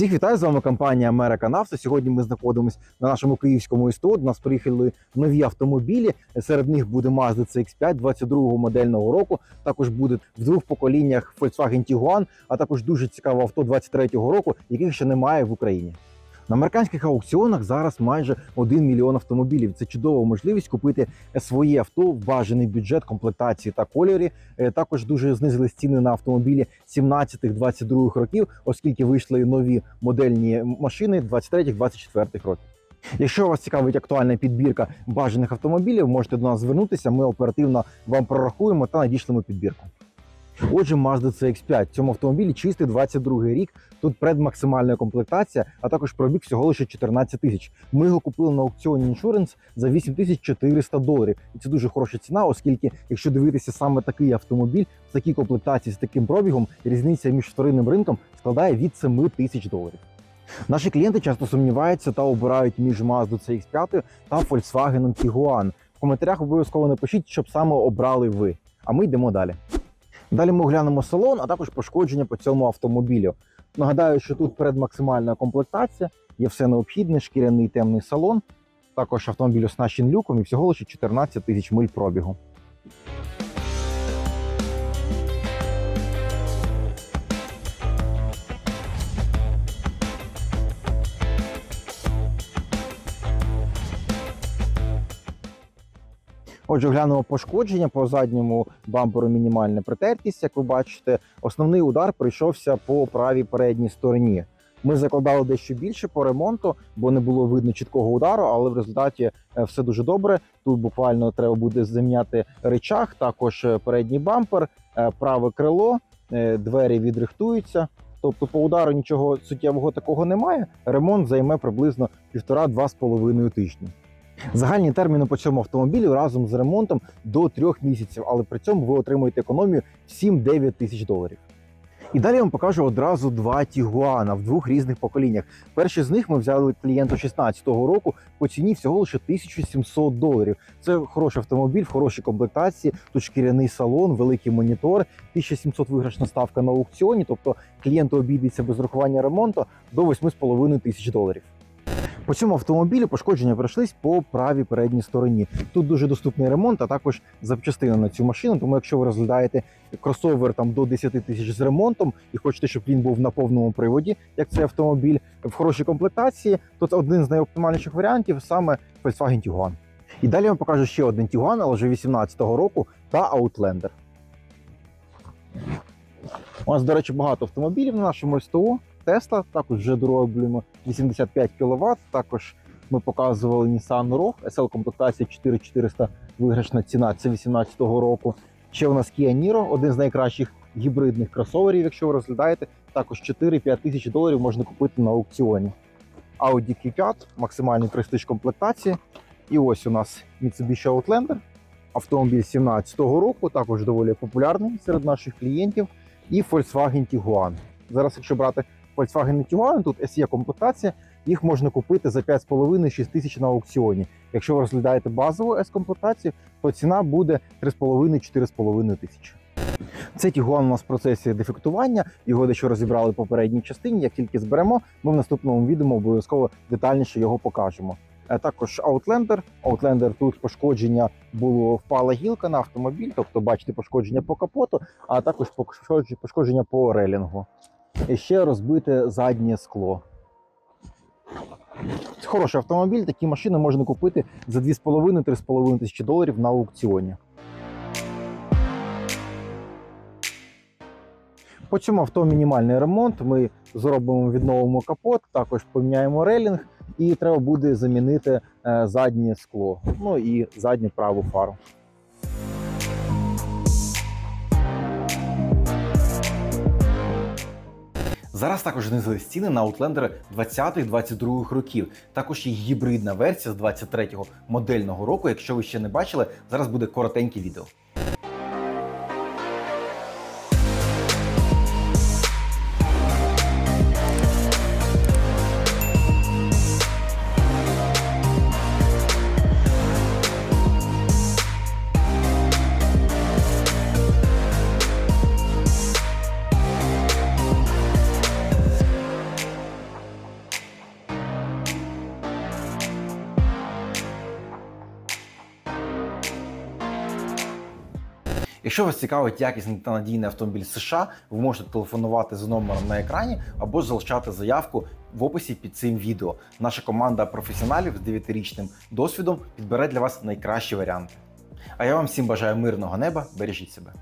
Всіх вітаю з вами компанія Америка Нафта. Сьогодні ми знаходимося на нашому київському СТО. До нас приїхали нові автомобілі. Серед них буде Mazda CX-5 22 модельного року. Також буде в двох поколіннях Volkswagen Tiguan, а також дуже цікаве авто 23-го року, яких ще немає в Україні. На американських аукціонах зараз майже 1 мільйон автомобілів. Це чудова можливість купити своє авто в бажаний бюджет комплектації та кольорі. Е, Також дуже знизились ціни на автомобілі 17-22 років, оскільки вийшли нові модельні машини 23-24 років. Якщо вас цікавить актуальна підбірка бажаних автомобілів, можете до нас звернутися. Ми оперативно вам прорахуємо та надішлемо підбірку. Отже, Mazda CX-5. В цьому автомобілі чистий 22 рік. Тут предмаксимальна комплектація, а також пробіг всього лише 14 тисяч. Ми його купили на аукціоні Insurance за 8400 доларів. І це дуже хороша ціна, оскільки, якщо дивитися саме такий автомобіль в такій комплектації з таким пробігом, різниця між вторинним ринком складає від 7 тисяч доларів. Наші клієнти часто сумніваються та обирають між Mazda CX-5 та Volkswagen Tiguan. В коментарях обов'язково напишіть, щоб саме обрали ви. А ми йдемо далі. Далі ми оглянемо салон, а також пошкодження по цьому автомобілю. Нагадаю, що тут передмаксимальна комплектація, є все необхідне, шкіряний темний салон. Також автомобіль оснащений люком і всього лише 14 тисяч миль пробігу. Отже, глянемо пошкодження по задньому бамперу мінімальна притертість. Як ви бачите, основний удар прийшовся по правій передній стороні. Ми закладали дещо більше по ремонту, бо не було видно чіткого удару, але в результаті е, все дуже добре. Тут буквально треба буде заміняти речах, також е, передній бампер, е, праве крило, двері відрихтуються. Тобто по удару нічого суттєвого такого немає. Ремонт займе приблизно півтора-два з половиною тижні. Загальні терміни по цьому автомобілю разом з ремонтом до трьох місяців, але при цьому ви отримуєте економію 7-9 тисяч доларів. І далі я вам покажу одразу два Тігуана в двох різних поколіннях. Перший з них ми взяли клієнту 16-го року по ціні всього лише 1700 доларів. Це хороший автомобіль, в хорошій комплектації. Тут шкіряний салон, великий монітор, 1700 виграшна ставка на аукціоні. Тобто клієнту обійдеться без рахування ремонту до 8,5 тисяч доларів. По цьому автомобілю пошкодження пройшлись по правій передній стороні. Тут дуже доступний ремонт, а також запчастини на цю машину. Тому, якщо ви розглядаєте кросовер там до 10 тисяч з ремонтом і хочете, щоб він був на повному приводі, як цей автомобіль в хорошій комплектації, то це один з найоптимальніших варіантів саме Volkswagen Tiguan. І далі я вам покажу ще один Tiguan, але вже 18-го року та Outlander. У нас, до речі, багато автомобілів на нашому СТО. Tesla, також вже дороблюємо 85 кВт. Також ми показували Nissan Rogue, SL комплектація 4400 виграшна ціна. Це 18-го року. Ще у нас Kia Niro, один з найкращих гібридних кросоверів, якщо ви розглядаєте. Також 4-5 тисяч доларів можна купити на аукціоні. Audi Q5, максимальний престиж комплектації. І ось у нас Mitsubishi Outlander, автомобіль 17-го року, також доволі популярний серед наших клієнтів. І Volkswagen Tiguan. Зараз, якщо брати Volkswagen Tiguan, тут SE комплектація, їх можна купити за 5,5-6 тисяч на аукціоні. Якщо ви розглядаєте базову S-комплектацію, то ціна буде 3,5-4,5 тисячі. Цей Tiguan у нас в процесі дефектування, його дещо розібрали в попередній частині. Як тільки зберемо, ми в наступному відео обов'язково детальніше його покажемо. Е, Також Outlander. Outlander тут пошкодження було впала гілка на автомобіль, тобто бачите пошкодження по капоту, а також пошкодження по релінгу. І ще розбите заднє скло. Це хороший автомобіль, такі машини можна купити за 2,5-3,5 тисячі доларів на аукціоні. По цьому авто мінімальний ремонт. Ми зробимо відновимо капот, також поміняємо релінг, і треба буде замінити е, заднє скло, ну і задню праву фару. Зараз також знизились ціни на Outlander 20-22 років. Також є гібридна версія з 23-го модельного року. Якщо ви ще не бачили, зараз буде коротеньке відео. Якщо вас цікавить якісний та надійний автомобіль США, ви можете телефонувати за номером на екрані або залишати заявку в описі під цим відео. Наша команда професіоналів з 9-річним досвідом підбере для вас найкращі варіанти. А я вам всім бажаю мирного неба, бережіть себе.